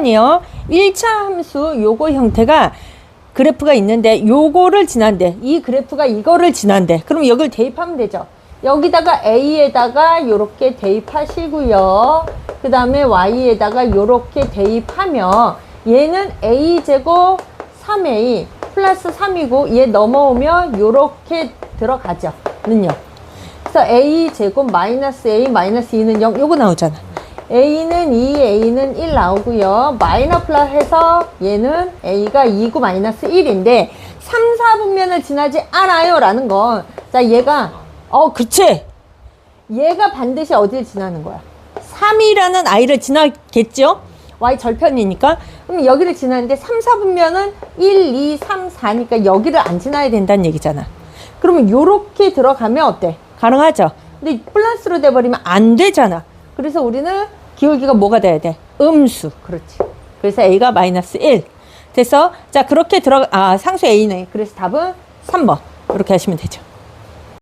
1번이요. 1차 함수 요거 형태가 그래프가 있는데 요거를 지난대. 이 그래프가 이거를 지난대. 그럼 여기를 대입하면 되죠. 여기다가 A에다가 요렇게 대입하시고요. 그 다음에 Y에다가 요렇게 대입하면 얘는 A제곱 3A 플러스 3이고 얘 넘어오면 요렇게 들어가죠. 는요. 그래서 A 제곱 마이너스 A 마이너스 2는 0 요거 나오잖아. A는 2, A는 1 나오고요. 마이너 플러스 해서 얘는 A가 2고 마이너스 1인데 3, 4분면을 지나지 않아요 라는 건 자, 얘가 어, 그치. 얘가 반드시 어디를 지나는 거야? 3이라는 아이를 지나겠죠? Y 절편이니까. 그럼 여기를 지나는데 3, 4분면은 1, 2, 3, 4니까 여기를 안 지나야 된다는 얘기잖아. 그러면 요렇게 들어가면 어때? 가능하죠? 근데 플러스로 돼버리면 안 되잖아. 그래서 우리는 기울기가 뭐가 돼야 돼? 음수. 그렇지. 그래서 A가 마이너스 1. 됐어? 자, 그렇게 들어, 아, 상수 A네. 그래서 답은 3번. 이렇게 하시면 되죠.